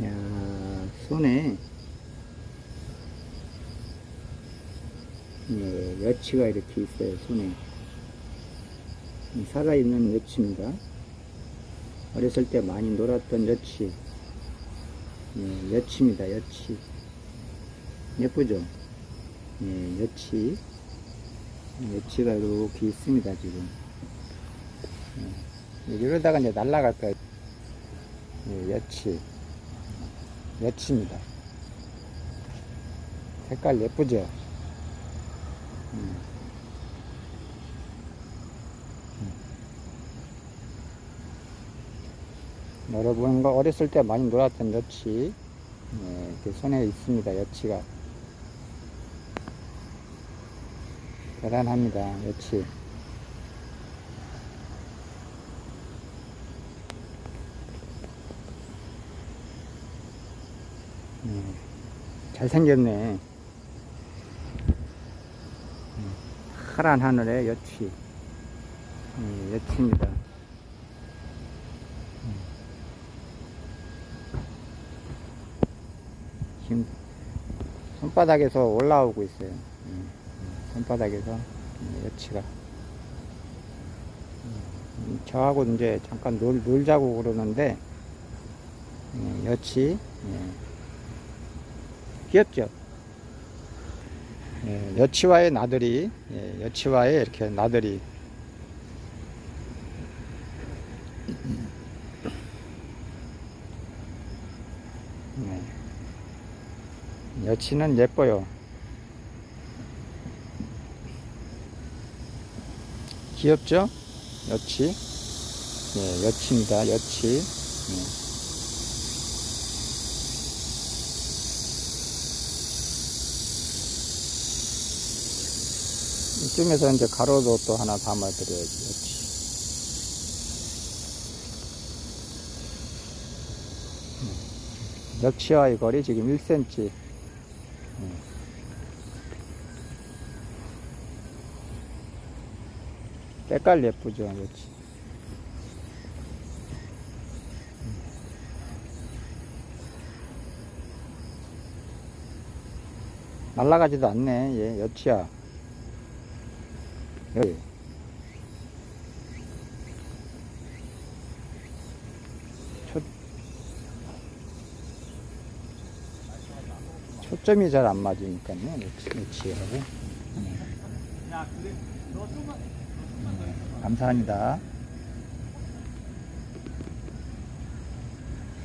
야, 손에 예, 여치가 이렇게 있어요, 손에. 이 살아있는 여치입니다. 어렸을 때 많이 놀았던 여치. 예, 여치입니다, 여치. 예쁘죠? 예, 여치. 여치가 이렇게 있습니다, 지금. 예, 이러다가 이제 날아갈 거예요. 예, 여치. 여치입니다. 색깔 예쁘죠? 음. 음. 여러분, 거 어렸을 때 많이 놀았던 여치, 예, 이렇게 손에 있습니다, 여치가. 대단합니다, 여치. 음, 잘생겼네. 음, 파란 하늘에 여치. 음, 여치입니다. 음. 지금 손바닥에서 올라오고 있어요. 손바닥에서 음, 여치가. 음, 저하고 이제 잠깐 놀, 놀자고 그러는데, 예, 여치. 예. 귀엽죠? 예, 여치와의 나들이, 예, 여치와의 이렇게 나들이. 예. 여치는 예뻐요. 귀엽죠? 여치. 예, 여치입니다. 여치. 예. 이쯤에서 이제 가로도 또 하나 담아 드려야지. 그렇지. 음. 역치와의 거리 지금 1cm. 음. 때깔 예쁘죠, 그렇지. 날라가지도 않네, 얘, 여치야. 여기. 초, 초점이 잘 안 맞으니까요. 위치하고. 네, 감사합니다.